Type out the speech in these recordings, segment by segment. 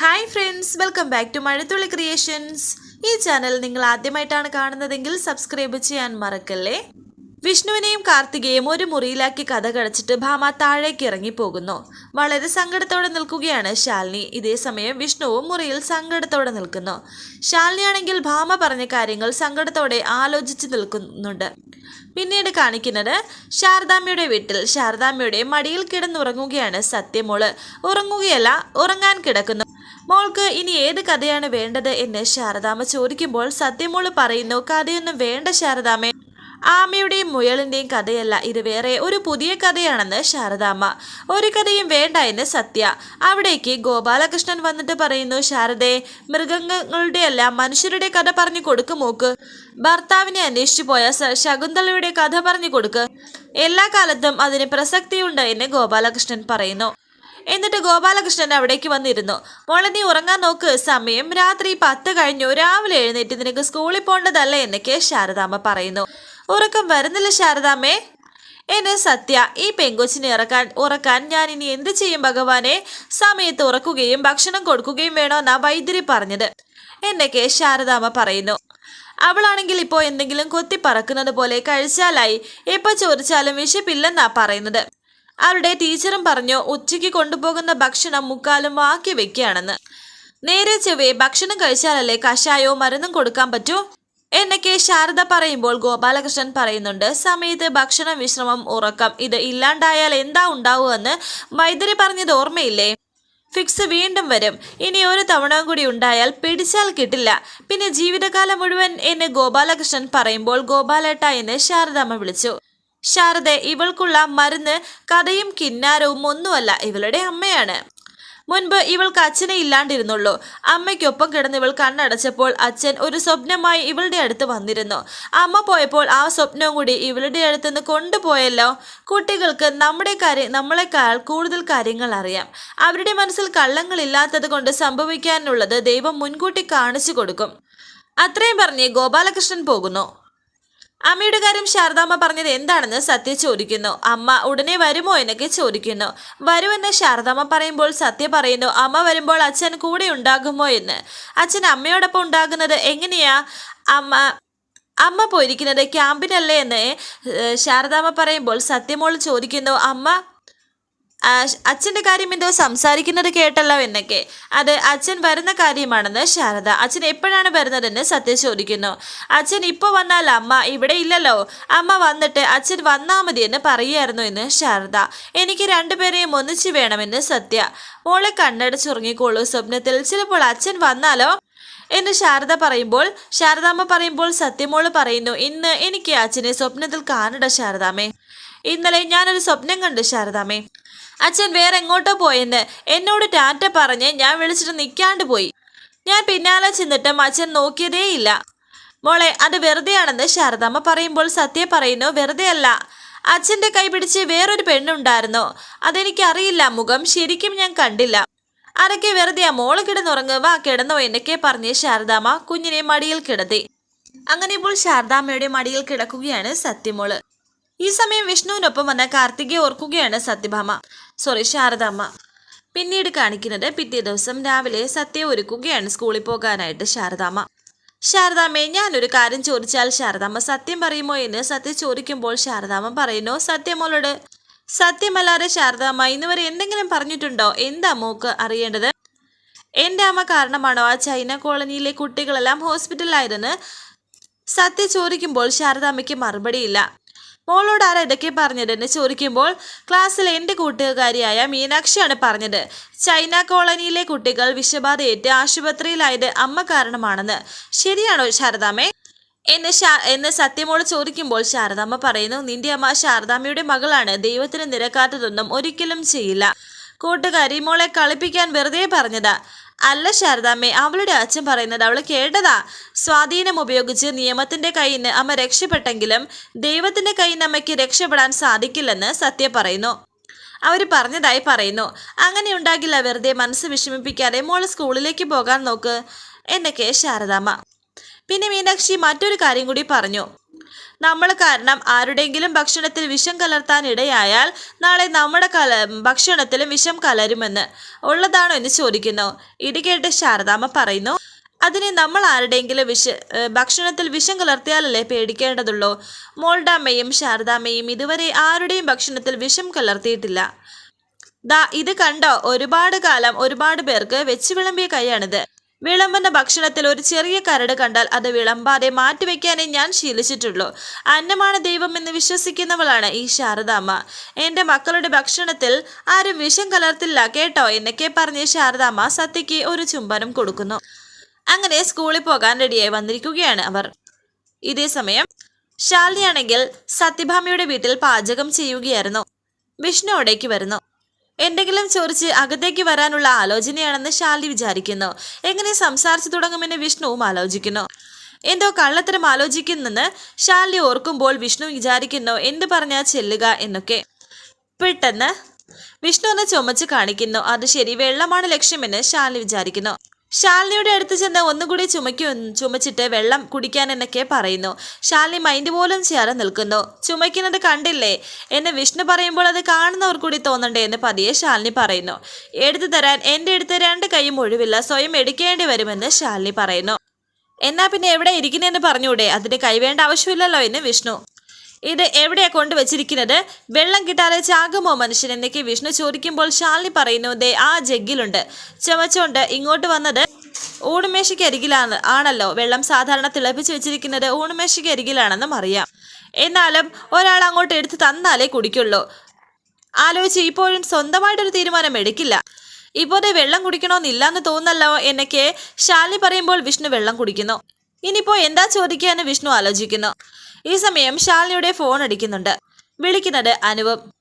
Hi friends welcome back to Mazhathulli creations ഈ channel നിങ്ങൾ ആദ്യമായിട്ടാണ് കാണുന്നതെങ്കിൽ സബ്സ്ക്രൈബ് ചെയ്യാൻ മറക്കല്ലേ? വിഷ്ണുവിനെയും കാർത്തികയും ഒരു മുറിയിലാക്കി കഥ കടച്ചിട്ട് ഭാമ താഴേക്ക് ഇറങ്ങി പോകുന്നു വളരെ സങ്കടത്തോടെ നിൽക്കുകയാണ് ശാലിനി. ഇതേ സമയം വിഷ്ണുവും മുറിയിൽ സങ്കടത്തോടെ നിൽക്കുന്നു. ശാലിനിയാണെങ്കിൽ ഭാമ പറഞ്ഞ കാര്യങ്ങൾ സങ്കടത്തോടെ ആലോചിച്ച് നിൽക്കുന്നുണ്ട്. പിന്നീട് കാണിക്കുന്നത് ശാരദാമ്മയുടെ വീട്ടിൽ. ശാരദാമ്മയുടെ മടിയിൽ കിടന്നുറങ്ങുകയാണ് സത്യമോൾ. ഉറങ്ങുകയല്ല ഉറങ്ങാൻ കിടക്കുന്നു. മോൾക്ക് ഇനി ഏത് കഥയാണ് വേണ്ടത് എന്ന് ശാരദാമ്മ ചോദിക്കുമ്പോൾ സത്യമോൾ പറയുന്നു കഥയൊന്നും വേണ്ട ശാരദാമ്മേ. ആമയുടെയും മുയലിന്റെയും കഥയല്ല. ഇത് വേറെ ഒരു പുതിയ കഥയാണെന്ന് ശാരദാമ്മ. ഒരു കഥയും വേണ്ട എന്ന് സത്യ. അവിടേക്ക് ഗോപാലകൃഷ്ണൻ വന്നിട്ട് പറയുന്നു ശാരദേ മൃഗങ്ങളുടെ അല്ല മനുഷ്യരുടെ കഥ പറഞ്ഞു കൊടുക്ക് മോക്ക്. ഭർത്താവിനെ അന്വേഷിച്ചു പോയ ശകുന്തളയുടെ കഥ പറഞ്ഞു കൊടുക്ക്. എല്ലാ കാലത്തും അതിന് പ്രസക്തിയുണ്ട് എന്ന് ഗോപാലകൃഷ്ണൻ പറയുന്നു. എന്നിട്ട് ഗോപാലകൃഷ്ണൻ അവിടേക്ക് വന്നിരുന്നു. മോളെ നീ ഉറങ്ങാൻ നോക്ക്. സമയം രാത്രി പത്ത് കഴിഞ്ഞു. രാവിലെ എഴുന്നേറ്റ് നിനക്ക് സ്കൂളിൽ പോകേണ്ടതല്ല എന്നൊക്കെ ശാരദാമ്മ പറയുന്നു. ഉറക്കം വരുന്നില്ല ശാരദാമ്മേ. എന്നെ സത്യ ഈ പെങ്കൊച്ചിനെ ഇറക്കാൻ ഉറക്കാൻ ഞാൻ ഇനി എന്ത് ചെയ്യും ഭഗവാനെ? സമയത്ത് ഉറക്കുകയും ഭക്ഷണം കൊടുക്കുകയും വേണമെന്നാ വൈദ്യരി പറഞ്ഞത്. എന്നൊക്കെ ശാരദാമ്മ പറയുന്നു. അവളാണെങ്കിൽ ഇപ്പോൾ എന്തെങ്കിലും കൊത്തി പറക്കുന്നത് പോലെ കഴിച്ചാലായി. എപ്പോൾ ചോദിച്ചാലും വിശപ്പില്ലെന്നാ പറയുന്നത്. അവരുടെ ടീച്ചറും പറഞ്ഞു ഉച്ചയ്ക്ക് കൊണ്ടുപോകുന്ന ഭക്ഷണം മുക്കാലും വാക്കി വെക്കുകയാണെന്ന്. നേരെ ചെവ്വേ ഭക്ഷണം കഴിച്ചാലല്ലേ കഷായോ മരുന്നും കൊടുക്കാൻ പറ്റൂ? എന്നൊക്കെ ശാരദ പറയുമ്പോൾ ഗോപാലകൃഷ്ണൻ പറയുന്നുണ്ട് സമയത്ത് ഭക്ഷണം വിശ്രമം ഉറക്കം. ഇത് ഇല്ലാണ്ടായാൽ എന്താ ഉണ്ടാവുമെന്ന് വൈദ്യര് പറഞ്ഞത് ഓർമ്മയില്ലേ? ഫിക്സ് വീണ്ടും വരും. ഇനി ഒരു തവണ കൂടി ഉണ്ടായാൽ പിടിച്ചാൽ കിട്ടില്ല. പിന്നെ ജീവിതകാലം മുഴുവൻ എന്ന് ഗോപാലകൃഷ്ണൻ പറയുമ്പോൾ ഗോപാലേട്ട എന്ന് ശാരദാമ്മ വിളിച്ചു. ശാരദ ഇവൾക്കുള്ള മരുന്ന് കഥയും കിന്നാരവും ഒന്നുമല്ല ഇവളുടെ അമ്മയാണ്. മുൻപ് ഇവൾക്ക് അച്ഛനെ ഇല്ലാണ്ടിരുന്നുള്ളൂ. അമ്മയ്ക്കൊപ്പം കിടന്ന് ഇവൾ കണ്ണടച്ചപ്പോൾ അച്ഛൻ ഒരു സ്വപ്നമായി ഇവളുടെ അടുത്ത് വന്നിരുന്നു. അമ്മ പോയപ്പോൾ ആ സ്വപ്നവും കൂടി ഇവളുടെ അടുത്തുനിന്ന് കൊണ്ടുപോയല്ലോ. കുട്ടികൾക്ക് നമ്മുടെ കാര്യം നമ്മളെക്കാൾ കൂടുതൽ കാര്യങ്ങൾ അറിയാം. അവരുടെ മനസ്സിൽ കള്ളങ്ങളില്ലാത്തത് കൊണ്ട് സംഭവിക്കാനുള്ളത് ദൈവം മുൻകൂട്ടി കാണിച്ചു കൊടുക്കും. അത്രയും പറഞ്ഞ് ഗോപാലകൃഷ്ണൻ പോകുന്നു. അമ്മയുടെ കാര്യം ശാരദാമ്മ പറഞ്ഞത് എന്താണെന്ന് സത്യ ചോദിക്കുന്നു. അമ്മ ഉടനെ വരുമോ എന്നൊക്കെ ചോദിക്കുന്നു. വരുമെന്ന് ശാരദാമ്മ പറയുമ്പോൾ സത്യ പറയുന്നു അമ്മ വരുമ്പോൾ അച്ഛൻ കൂടെ ഉണ്ടാകുമോ എന്ന്. അച്ഛൻ അമ്മയോടൊപ്പം ഉണ്ടാകുന്നത് എങ്ങനെയാ? അമ്മ അമ്മ പോയിരിക്കുന്നത് ക്യാമ്പിനല്ലേ എന്ന് ശാരദാമ്മ പറയുമ്പോൾ സത്യമോൾ ചോദിക്കുന്നു അമ്മ അച്ഛന്റെ കാര്യം എന്തോ സംസാരിക്കുന്നത് കേട്ടല്ലോ എന്നൊക്കെ. അത് അച്ഛൻ വരുന്ന കാര്യമാണെന്ന് ശാരദ. അച്ഛൻ എപ്പോഴാണ് വരുന്നതെന്ന് സത്യ ചോദിക്കുന്നു. അച്ഛൻ ഇപ്പോൾ വന്നാൽ അമ്മ ഇവിടെ ഇല്ലല്ലോ. അമ്മ വന്നിട്ട് അച്ഛൻ വന്നാൽ മതി എന്ന് പറയുമായിരുന്നു എന്ന് ശാരദ. എനിക്ക് രണ്ടുപേരെയും ഒന്നിച്ച് വേണമെന്ന് സത്യ. മോളെ കണ്ണടച്ചുറങ്ങിക്കോളൂ. സ്വപ്നത്തിൽ ചിലപ്പോൾ അച്ഛൻ വന്നാലോ? എന്ന് ശാരദ പറയുമ്പോൾ ശാരദാമ്മ പറയുമ്പോൾ സത്യമോൾ പറയുന്നു ഇന്ന് എനിക്ക് അച്ഛനെ സ്വപ്നത്തിൽ കാണട ശാരദാമ്മേ. ഇന്നലെ ഞാനൊരു സ്വപ്നം കണ്ടു ശാരദാമ്മേ. അച്ഛൻ വേറെ എങ്ങോട്ടോ പോയെന്ന് എന്നോട് ടാറ്റ പറഞ്ഞ് ഞാൻ വിളിച്ചിട്ട് നിൽക്കാണ്ട് പോയി. ഞാൻ പിന്നാലെ ചെന്നിട്ടും അച്ഛൻ നോക്കിയതേയില്ല. മോളെ അത് വെറുതെയാണെന്ന് ശാരദാമ്മ പറയുമ്പോൾ സത്യ പറയുന്നു വെറുതെ അല്ല അച്ഛന്റെ കൈ പിടിച്ച് വേറൊരു പെണ്ണുണ്ടായിരുന്നു. അതെനിക്കറിയില്ല മുഖം ശരിക്കും ഞാൻ കണ്ടില്ല. അതൊക്കെ ആ മോൾ കിടന്നുറങ്ങുക കിടന്നോ എന്നൊക്കെ പറഞ്ഞ് ശാരദാമ്മ കുഞ്ഞിനെ മടിയിൽ കിടത്തി. അങ്ങനെ ഇപ്പോൾ ശാരദാമ്മയുടെ മടിയിൽ കിടക്കുകയാണ് സത്യമോൾ. ഈ സമയം വിഷ്ണുവിനൊപ്പം വന്ന കാർത്തികയെ ഓർക്കുകയാണ് സത്യഭാമ. സോറി ശാരദാമ്മ. പിന്നീട് കാണിക്കുന്നത് പിറ്റേ ദിവസം രാവിലെ സത്യ ഒരുക്കുകയാണ് സ്കൂളിൽ പോകാനായിട്ട് ശാരദാമ്മ. ശാരദാമ്മയെ ഞാനൊരു കാര്യം ചോദിച്ചാൽ ശാരദാമ്മ സത്യം പറയുമോ എന്ന് സത്യ ചോദിക്കുമ്പോൾ ശാരദാമ്മ പറയുന്നു സത്യമോളോട് സത്യമല്ലാതെ ശാരദാമ്മ ഇന്നുവരെ എന്തെങ്കിലും പറഞ്ഞിട്ടുണ്ടോ? എന്താ മോക്ക് അറിയേണ്ടത്? എന്റെ അമ്മ കാരണമാണോ ആ ചൈന കോളനിയിലെ കുട്ടികളെല്ലാം ഹോസ്പിറ്റലിലായതെന്ന് സത്യ ചോദിക്കുമ്പോൾ ശാരദാമ്മയ്ക്ക് മറുപടിയില്ല. മോളോട് ആരാ ഇതൊക്കെ പറഞ്ഞതെന്ന് ചോദിക്കുമ്പോൾ ക്ലാസ്സിൽ എന്റെ കൂട്ടുകാരിയായ മീനാക്ഷിയാണ് പറഞ്ഞത്. ചൈന കോളനിയിലെ കുട്ടികൾ വിഷബാധയേറ്റ് ആശുപത്രിയിലായത് അമ്മ കാരണമാണെന്ന്. ശരിയാണോ ശാരദാമ്മേ എന്ന് ശാ എന്ന് സത്യമോട് ചോദിക്കുമ്പോൾ ശാരദാമ്മ പറയുന്നു നിന്റെ അമ്മ ശാരദാമ്മയുടെ മകളാണ്. ദൈവത്തിന് നിരക്കാത്തതൊന്നും ഒരിക്കലും ചെയ്യില്ല. കൂട്ടുകാരി മോളെ കളിപ്പിക്കാൻ വെറുതെ പറഞ്ഞതാ. അല്ല ശാരദാമ്മേ അവളുടെ അച്ഛൻ പറയുന്നത് അവൾ കേട്ടതാ. സ്വാധീനം ഉപയോഗിച്ച് നിയമത്തിന്റെ കയ്യിൽ നിന്ന് അമ്മ രക്ഷപ്പെട്ടെങ്കിലും ദൈവത്തിന്റെ കയ്യിൽ നിന്ന് അമ്മയ്ക്ക് രക്ഷപ്പെടാൻ സാധിക്കില്ലെന്ന് സത്യ പറയുന്നു. അവർ പറഞ്ഞതായി പറയുന്നു അങ്ങനെ ഉണ്ടാകില്ല വെറുതെ മനസ്സ് വിഷമിപ്പിക്കാതെ മോൾ സ്കൂളിലേക്ക് പോകാൻ നോക്ക് എന്നൊക്കെ ശാരദാമ്മ പിന്നെ മീനാക്ഷി മറ്റൊരു കാര്യം കൂടി പറഞ്ഞു. നമ്മൾ കാരണം ആരുടെയെങ്കിലും ഭക്ഷണത്തിൽ വിഷം കലർത്താൻ ഇടയായാൽ നാളെ നമ്മുടെ കല ഭക്ഷണത്തിലും വിഷം കലരുമെന്ന് ഉള്ളതാണോ എന്ന് ചോദിക്കുന്നു. ഇത് കേട്ട് ശാരദാമ്മ പറയുന്നു അതിനെ നമ്മൾ ആരുടെയെങ്കിലും വിഷ ഭക്ഷണത്തിൽ വിഷം കലർത്തിയാലല്ലേ പേടിക്കേണ്ടതുള്ളൂ. മോൾഡാമ്മയും ശാരദാമ്മയും ഇതുവരെ ആരുടെയും ഭക്ഷണത്തിൽ വിഷം കലർത്തിയിട്ടില്ല. ദാ ഇത് കണ്ടോ ഒരുപാട് കാലം ഒരുപാട് പേർക്ക് വെച്ച് വിളമ്പിയ കൈയാണിത്. വിളമ്പുന്ന ഭക്ഷണത്തിൽ ഒരു ചെറിയ കരട് കണ്ടാൽ അത് വിളമ്പാതെ മാറ്റിവെക്കാനേ ഞാൻ ശീലിച്ചിട്ടുള്ളൂ. അന്നമാണ് ദൈവം എന്ന് വിശ്വസിക്കുന്നവളാണ് ഈ ശാരദാമ്മ. എന്റെ മക്കളുടെ ഭക്ഷണത്തിൽ ആരും വിഷം കലർത്തില്ല കേട്ടോ? എന്നൊക്കെ പറഞ്ഞ് ശാരദാമ്മ സത്യയ്ക്ക് ഒരു ചുംബനം കൊടുക്കുന്നു. അങ്ങനെ സ്കൂളിൽ പോകാൻ റെഡിയായി വന്നിരിക്കുകയാണ് അവർ. ഇതേ സമയം ശാലിനിയാണെങ്കിൽ സത്യഭാമയുടെ വീട്ടിൽ പാചകം ചെയ്യുകയായിരുന്നു. വിഷ്ണു അവിടേക്ക് വരുന്നു. എന്തെങ്കിലും ചോദിച്ച് അകത്തേക്ക് വരാനുള്ള ആലോചനയാണെന്ന് ശാലി വിചാരിക്കുന്നു. എങ്ങനെ സംസാരിച്ചു തുടങ്ങുമെന്ന് വിഷ്ണുവും ആലോചിക്കുന്നു. എന്തോ കള്ളത്തരം ആലോചിക്കുന്നെന്ന് ശാലി ഓർക്കുമ്പോൾ വിഷ്ണു വിചാരിക്കുന്നു എന്ത് പറഞ്ഞാൽ ചെല്ലുക എന്നൊക്കെ. പെട്ടെന്ന് വിഷ്ണു ഒന്ന് ചുമച്ച് കാണിക്കുന്നു അത് ശരി വെള്ളമാണ് ലക്ഷ്യമെന്ന് ശാലി വിചാരിക്കുന്നു. ശാലിനിയുടെ അടുത്ത് ചെന്ന് ഒന്നുകൂടി ചുമയ്ക്കു ചുമച്ചിട്ട് വെള്ളം കുടിക്കാൻ എന്നൊക്കെ പറയുന്നു. ശാലിനി മൈൻഡ് പോലും ചെയ്യാതെ നിൽക്കുന്നു. ചുമയ്ക്കുന്നത് കണ്ടില്ലേ? എന്നെ വിഷ്ണു പറയുമ്പോൾ അത് കാണുന്നവർ കൂടി തോന്നണ്ടേ എന്ന് പതിയെ ശാലിനി പറയുന്നു. എടുത്തു തരാൻ എന്റെ അടുത്ത് രണ്ട് കൈയും ഒഴിവില്ല. സ്വയം എടുക്കേണ്ടി വരുമെന്ന് ശാലിനി പറയുന്നു. എന്നാ പിന്നെ എവിടെ ഇരിക്കുന്നതെന്ന് പറഞ്ഞൂടെ? അതിന് കൈവേണ്ട ആവശ്യമില്ലല്ലോ എന്ന് വിഷ്ണു. ഇത് എവിടെയാ കൊണ്ടുവച്ചിരിക്കുന്നത്? വെള്ളം കിട്ടാതെ ചാകുമോ മനുഷ്യൻ? എന്നൊക്കെ വിഷ്ണു ചോദിക്കുമ്പോൾ ശാലിനി പറയുന്നു ദേ ആ ജഗ്ഗിലുണ്ട്. ചുമച്ചോണ്ട് ഇങ്ങോട്ട് വന്നത് ഊണുമേശയ്ക്ക് അരികിലാണ് ആണല്ലോ. വെള്ളം സാധാരണ തിളപ്പിച്ച് വെച്ചിരിക്കുന്നത് ഊണുമേശയ്ക്ക് അരികിലാണെന്നും അറിയാം. എന്നാലും ഒരാൾ അങ്ങോട്ട് എടുത്ത് തന്നാലേ കുടിക്കുള്ളൂ. ആലോചിച്ച് ഇപ്പോഴും സ്വന്തമായിട്ടൊരു തീരുമാനം എടുക്കില്ല. ഇപ്പോഴത്തെ വെള്ളം കുടിക്കണമെന്നില്ല എന്ന് തോന്നല്ലോ എന്നൊക്കെ ശാലിനി പറയുമ്പോൾ വിഷ്ണു വെള്ളം കുടിക്കുന്നു. ഇനിയിപ്പോ എന്താ ചോദിക്കാന്ന് വിഷ്ണു ആലോചിക്കുന്നു. ഈ സമയം ശാലിനിയുടെ ഫോൺ അടിക്കുന്നുണ്ട്. വിളിക്കുന്നത് അനുവും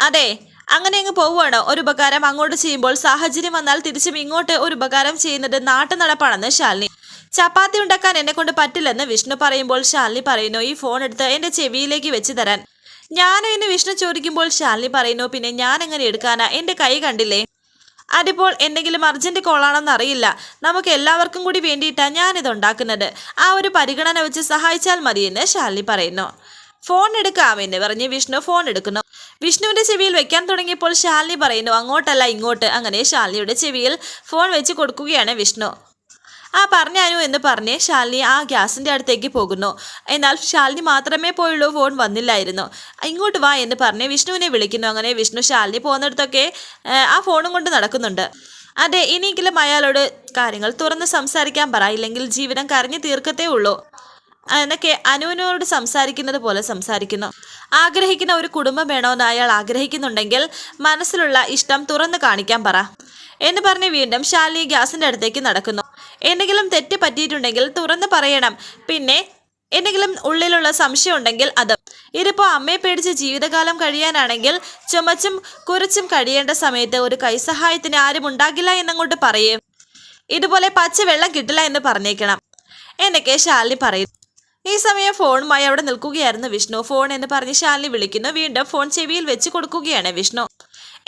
അതെ അങ്ങനെ അങ്ങ് പോവുകയാണോ. ഒരു ഉപകാരം അങ്ങോട്ട് ചെയ്യുമ്പോൾ സാഹചര്യം വന്നാൽ തിരിച്ചും ഇങ്ങോട്ട് ഒരു ഉപകാരം ചെയ്യുന്നത് നാട്ടു നടപ്പാണെന്ന് ശാലിനി. ചപ്പാത്തി ഉണ്ടാക്കാൻ എന്നെ കൊണ്ട് പറ്റില്ലെന്ന് വിഷ്ണു പറയുമ്പോൾ ശാലിനി പറയുന്നു ഈ ഫോൺ എടുത്ത് എന്റെ ചെവിയിലേക്ക് വെച്ച് തരാൻ. ഞാനും ഇന്ന് വിഷ്ണു ചോദിക്കുമ്പോൾ ശാലിനി പറയുന്നു പിന്നെ ഞാൻ എങ്ങനെ എടുക്കാനാ? എന്റെ കൈ കണ്ടില്ലേ? അതിപ്പോൾ എന്തെങ്കിലും അർജന്റ് കോളാണെന്ന് അറിയില്ല. നമുക്ക് എല്ലാവർക്കും കൂടി വേണ്ടിയിട്ടാണ് ഞാനിത് ഉണ്ടാക്കുന്നത്. ആ ഒരു പരിഗണന വെച്ച് സഹായിച്ചാൽ മതിയെന്ന് ശാലിനി പറയുന്നു. ഫോൺ എടുക്കാമെന്ന് പറഞ്ഞ് വിഷ്ണു ഫോൺ എടുക്കുന്നു. വിഷ്ണുവിന്റെ ചെവിയിൽ വെക്കാൻ തുടങ്ങിയപ്പോൾ ശാലിനി പറയുന്നു അങ്ങോട്ടല്ല ഇങ്ങോട്ട്. അങ്ങനെ ശാലിനിയുടെ ചെവിയിൽ ഫോൺ വെച്ച് കൊടുക്കുകയാണ് വിഷ്ണു. ആ പറഞ്ഞു എന്ന് പറഞ്ഞ് ശാലിനി ആ ഗ്യാസിന്റെ അടുത്തേക്ക് പോകുന്നു. എന്നാൽ ശാലിനി മാത്രമേ പോയുള്ളൂ ഫോൺ വന്നില്ലായിരുന്നു. ഇങ്ങോട്ട് വാ എന്ന് പറഞ്ഞ് വിഷ്ണുവിനെ വിളിക്കുന്നു. അങ്ങനെ വിഷ്ണു ശാലിനി പോകുന്നിടത്തൊക്കെ ആ, ഫോണും കൊണ്ട് നടക്കുന്നുണ്ട്. അതെ ഇനിയെങ്കിലും അയാളോട് കാര്യങ്ങൾ തുറന്ന് സംസാരിക്കാൻ പറ. ഇല്ലെങ്കിൽ ജീവിതം കരഞ്ഞു തീർക്കത്തേ ഉള്ളൂ. എന്നൊക്കെ അനുവിനോട് സംസാരിക്കുന്നത് പോലെ സംസാരിക്കുന്നു. ആഗ്രഹിക്കുന്ന ഒരു കുടുംബം വേണമെന്ന് അയാൾ ആഗ്രഹിക്കുന്നുണ്ടെങ്കിൽ മനസ്സിലുള്ള ഇഷ്ടം തുറന്ന് കാണിക്കാൻ പറ. എന്ന് പറഞ്ഞ് വീണ്ടും ശാലിനി ഗ്യാസിന്റെ അടുത്തേക്ക് നടക്കുന്നു. എന്തെങ്കിലും തെറ്റ് പറ്റിയിട്ടുണ്ടെങ്കിൽ തുറന്ന് പറയണം. പിന്നെ എന്തെങ്കിലും ഉള്ളിലുള്ള സംശയം ഉണ്ടെങ്കിൽ അത്. ഇതിപ്പോൾ അമ്മയെ പേടിച്ച് ജീവിതകാലം കഴിയാനാണെങ്കിൽ ചുമച്ചും കുറിച്ചും കഴിയേണ്ട സമയത്ത് ഒരു കൈസഹായത്തിന് ആരും ഉണ്ടാകില്ല എന്നങ്ങോട്ട് പറയേ. ഇതുപോലെ പച്ച വെള്ളം കിട്ടില്ല എന്ന് പറഞ്ഞേക്കണം. എന്നൊക്കെ ശാലിനി പറയുന്നു ഈ സമയം ഫോണുമായി അവിടെ നിൽക്കുകയായിരുന്നു വിഷ്ണു. ഫോൺ എന്ന് പറഞ്ഞ് ശാലിനി വിളിക്കുന്നു. വീണ്ടും ഫോൺ ചെവിയിൽ വെച്ച് കൊടുക്കുകയാണ് വിഷ്ണു.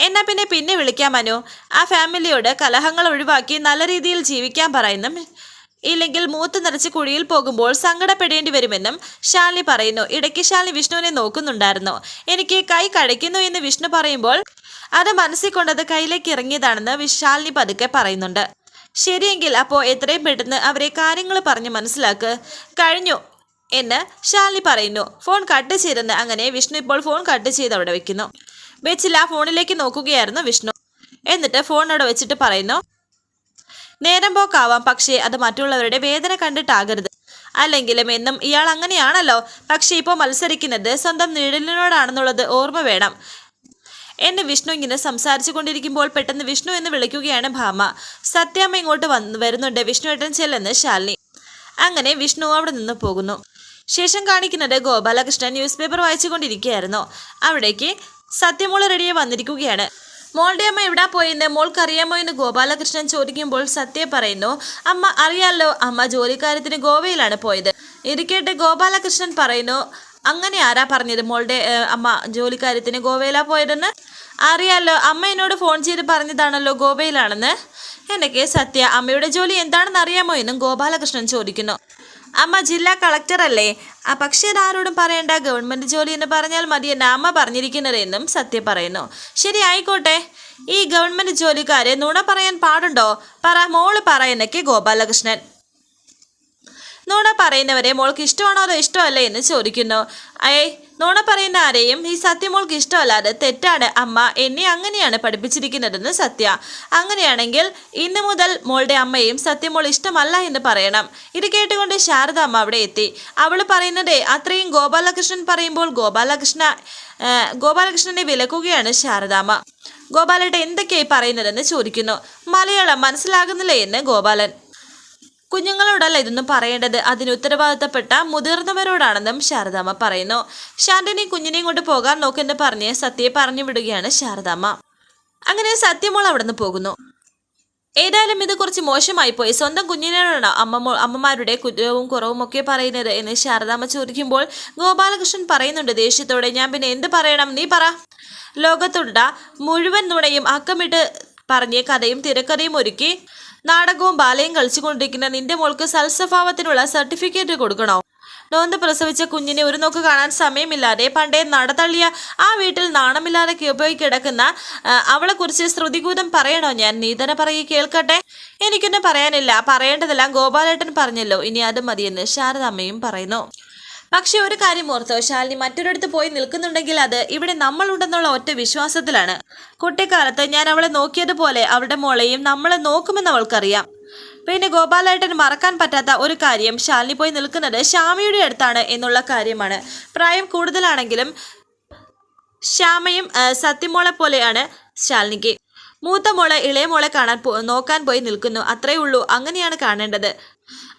എന്നാ പിന്നെ പിന്നെ വിളിക്കാം മനു. ആ ഫാമിലിയോട് കലഹങ്ങൾ ഒഴിവാക്കി നല്ല രീതിയിൽ ജീവിക്കാൻ പറയുന്നു ഇല്ലെങ്കിൽ മൂത്ത് നിറച്ച് കുഴിയിൽ പോകുമ്പോൾ സങ്കടപ്പെടേണ്ടി വരുമെന്നും ശാലി പറയുന്നു. ഇടയ്ക്ക് ശാലി വിഷ്ണുവിനെ നോക്കുന്നുണ്ടായിരുന്നു. എനിക്ക് കൈ കഴിക്കുന്നു എന്ന് വിഷ്ണു പറയുമ്പോൾ അത് മനസ്സിൽ കൊണ്ടത് കയ്യിലേക്ക് ഇറങ്ങിയതാണെന്ന് വി- ശാലിനി പതുക്കെ പറയുന്നുണ്ട്. ശരിയെങ്കിൽ അപ്പോൾ എത്രയും പെട്ടെന്ന് അവരെ കാര്യങ്ങൾ പറഞ്ഞ് മനസ്സിലാക്ക്. കഴിഞ്ഞു എന്ന് ശാലി പറയുന്നു. ഫോൺ കട്ട് ചെയ്തെന്ന് അങ്ങനെ വിഷ്ണു ഇപ്പോൾ ഫോൺ കട്ട് ചെയ്ത് അവിടെ വെക്കുന്നു. വെച്ചില്ല ഫോണിലേക്ക് നോക്കുകയായിരുന്നു വിഷ്ണു. എന്നിട്ട് ഫോൺ അവിടെ വെച്ചിട്ട് പറയുന്നു നേരം പോക്കാവാം പക്ഷേ അത് മറ്റുള്ളവരുടെ വേദന കണ്ടിട്ടാകരുത്. അല്ലെങ്കിലും എന്നും ഇയാൾ അങ്ങനെയാണല്ലോ. പക്ഷേ ഇപ്പോൾ മത്സരിക്കുന്നത് സ്വന്തം നിഴലിനോടാണെന്നുള്ളത് ഓർമ്മ വേണം. എന്നെ വിഷ്ണു ഇങ്ങനെ സംസാരിച്ചു കൊണ്ടിരിക്കുമ്പോൾ പെട്ടെന്ന് വിഷ്ണു എന്ന് വിളിക്കുകയാണ് ഭാമ. സത്യാമ്മ ഇങ്ങോട്ട് വന്ന് വരുന്നുണ്ട്. വിഷ്ണു ഏട്ടൻ ചെല്ലെന്ന് ശാലിനി. അങ്ങനെ വിഷ്ണു അവിടെ നിന്ന് പോകുന്നു. ശേഷം കാണിക്കുന്നത് ഗോപാലകൃഷ്ണൻ ന്യൂസ് പേപ്പർ വായിച്ചുകൊണ്ടിരിക്കുകയായിരുന്നു അവിടേക്ക് സത്യമോൾ റെഡിയെ വന്നിരിക്കുകയാണ്. മോളുടെ അമ്മ എവിടാ പോയെന്ന് മോൾക്ക് അറിയാമോ എന്ന് ഗോപാലകൃഷ്ണൻ ചോദിക്കുമ്പോൾ സത്യ പറയുന്നു അമ്മ അറിയാലോ അമ്മ ജോലിക്കാര്യത്തിന് ഗോവയിലാണ് പോയത്. ഇത് കേട്ട് ഗോപാലകൃഷ്ണൻ പറയുന്നു അങ്ങനെ ആരാ പറഞ്ഞത് മോളുടെ അമ്മ ജോലിക്കാര്യത്തിന് ഗോവയിലാ പോയതെന്ന്? അറിയാലോ അമ്മ എന്നോട് ഫോൺ ചെയ്ത് പറഞ്ഞതാണല്ലോ ഗോവയിലാണെന്ന്. എന്നൊക്കെ സത്യ അമ്മയുടെ ജോലി എന്താണെന്ന് അറിയാമോ എന്നും ഗോപാലകൃഷ്ണൻ ചോദിക്കുന്നു. അമ്മ ജില്ലാ കളക്ടർ അല്ലേ? ആ പക്ഷേ ആരോടും പറയണ്ട. ഗവൺമെന്റ് ജോലി എന്ന് പറഞ്ഞാൽ മതി എന്നാ അമ്മ പറഞ്ഞിരിക്കുന്നത് എന്നും സത്യ പറയുന്നു. ശരി ആയിക്കോട്ടെ. ഈ ഗവൺമെന്റ് ജോലിക്കാരെ നുണ പറയാൻ പാടുണ്ടോ? പറ മോൾ പറയുന്നൊക്കെ ഗോപാലകൃഷ്ണൻ. നുണ പറയുന്നവരെ മോൾക്ക് ഇഷ്ടമാണോ അതോ ഇഷ്ടമല്ല എന്ന് ചോദിക്കുന്നു. അയേ നോണ പറയുന്ന ആരെയും ഈ സത്യം മോൾക്ക് ഇഷ്ടമല്ലാതെ തെറ്റാണ്. അമ്മ എന്നെ അങ്ങനെയാണ് പഠിപ്പിച്ചിരിക്കുന്നതെന്ന് സത്യ. അങ്ങനെയാണെങ്കിൽ ഇന്നു മുതൽ മോളുടെ അമ്മയും സത്യം മോൾ ഇഷ്ടമല്ല എന്ന് പറയണം. ഇത് കേട്ടുകൊണ്ട് ശാരദ അമ്മ അവിടെ എത്തി. അവൾ പറയുന്നത് അത്രയും ഗോപാലകൃഷ്ണൻ പറയുമ്പോൾ ഗോപാലകൃഷ്ണ ഗോപാലകൃഷ്ണനെ വിലക്കുകയാണ് ശാരദാമ്മ ഗോപാലേട്ട എന്തൊക്കെയായി പറയുന്നതെന്ന് ചോദിക്കുന്നു. മലയാളം മനസ്സിലാകുന്നില്ല എന്ന് ഗോപാലൻ. കുഞ്ഞുങ്ങളോടല്ല ഇതൊന്നും പറയേണ്ടത്. അതിന് ഉത്തരവാദിത്തപ്പെട്ട മുതിർന്നവരോടാണെന്നും ശാരദാമ്മ പറയുന്നു. ശാന്തിനെ കുഞ്ഞിനെയും കൊണ്ട് പോകാൻ നോക്കെന്ന് പറഞ്ഞ് സത്യയെ പറഞ്ഞു വിടുകയാണ് ശാരദാമ്മ. അങ്ങനെ സത്യമോൾ അവിടെ പോകുന്നു. ഏതായാലും ഇത് കുറച്ച് മോശമായി പോയി. സ്വന്തം കുഞ്ഞിനോടാണ് അമ്മമോ അമ്മമാരുടെ കുറ്റവും കുറവും ഒക്കെ പറയുന്നത് എന്ന് ശാരദാമ്മ ചോദിക്കുമ്പോൾ ഗോപാലകൃഷ്ണൻ പറയുന്നുണ്ട് ദേഷ്യത്തോടെ ഞാൻ പിന്നെ എന്ത് പറയണം? നീ പറ. ലോകത്തുണ്ട മുഴുവൻ നുണയും അക്കമിട്ട് പറഞ്ഞ് കഥയും തിരക്കഥയും ഒരുക്കി നാടകവും ബാലയും കളിച്ചുകൊണ്ടിരിക്കുന്ന നിന്റെ മോൾക്ക് സൽസ്വഭാവത്തിനുള്ള സർട്ടിഫിക്കറ്റ് കൊടുക്കണോ? നോന്ത് പ്രസവിച്ച കുഞ്ഞിനെ ഒരു നോക്ക് കാണാൻ സമയമില്ലാതെ പണ്ടേ നടതള്ളിയ ആ വീട്ടിൽ നാണമില്ലാതെ പോയി കിടക്കുന്ന അവളെക്കുറിച്ച് ശ്രുതികൂതം പറയണോ ഞാൻ? നീ തന്നെ കേൾക്കട്ടെ. എനിക്കൊന്നും പറയാനില്ല. പറയേണ്ടതെല്ലാം ഗോപാലേട്ടൻ പറഞ്ഞല്ലോ. ഇനി അത് മതിയെന്ന് ശാരദാമ്മയും പറയുന്നു. പക്ഷെ ഒരു കാര്യം ഓർത്തോ? ശാലിനി മറ്റൊരിടത്ത് പോയി നിൽക്കുന്നുണ്ടെങ്കിൽ അത് ഇവിടെ നമ്മളുണ്ടെന്നുള്ള ഒറ്റ വിശ്വാസത്തിലാണ്. കുട്ടിക്കാലത്ത് ഞാൻ അവളെ നോക്കിയതുപോലെ അവളുടെ മോളെയും നമ്മളെ നോക്കുമെന്ന് അവൾക്കറിയാം. പിന്നെ ഗോപാലേട്ടന് മറക്കാൻ പറ്റാത്ത ഒരു കാര്യം ശാലിനി പോയി നിൽക്കുന്നത് ശ്യാമയുടെ അടുത്താണ് എന്നുള്ള കാര്യമാണ്. പ്രായം കൂടുതലാണെങ്കിലും ശ്യാമയും സത്യമോളെ പോലെയാണ് ശാലിനിക്ക്. മൂത്ത മോളെ ഇളയ മോളെ കാണാൻ നോക്കാൻ പോയി നിൽക്കുന്നു. അത്രയേ ഉള്ളൂ അങ്ങനെയാണ് കാണേണ്ടത്.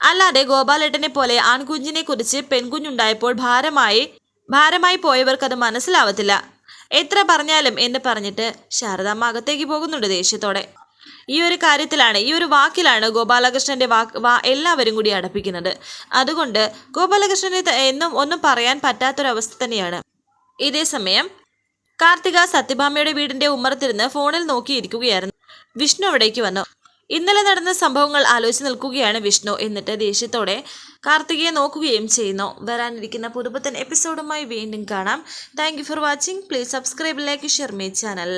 അല്ലാതെ ഗോപാലേട്ടനെ പോലെ ആൺകുഞ്ഞിനെ കുറിച്ച് പെൺകുഞ്ഞുണ്ടായപ്പോൾ ഭാരമായി ഭാരമായി പോയവർക്കത് മനസ്സിലാവത്തില്ല. എത്ര പറഞ്ഞാലും എന്ന് പറഞ്ഞിട്ട് ശാരദാമ്മ അകത്തേക്ക് പോകുന്നുണ്ട് ദേഷ്യത്തോടെ. ഈ ഒരു കാര്യത്തിലാണ് ഈ ഒരു വാക്കിലാണ് ഗോപാലകൃഷ്ണന്റെ വാക്ക് വാ എല്ലാവരും കൂടി അടപ്പിക്കുന്നത്. അതുകൊണ്ട് ഗോപാലകൃഷ്ണനെ എന്നും ഒന്നും പറയാൻ പറ്റാത്തൊരവസ്ഥ തന്നെയാണ്. ഇതേ സമയം കാർത്തിക സത്യഭാമയുടെ വീടിന്റെ ഉമ്മറത്തിരുന്ന് ഫോണിൽ നോക്കിയിരിക്കുകയായിരുന്നു. വിഷ്ണു അവിടേക്ക് വന്നു. ഇന്നലെ നടന്ന സംഭവങ്ങൾ ആലോചിച്ച് നിൽക്കുകയാണ് വിഷ്ണു. എന്നിട്ട് ദേഷ്യത്തോടെ കാർത്തികയെ നോക്കുകയും ചെയ്യുന്നു. വരാനിരിക്കുന്ന പുതുപുത്തൻ എപ്പിസോഡുമായി വീണ്ടും കാണാം. Thank for watching please subscribe like share my channel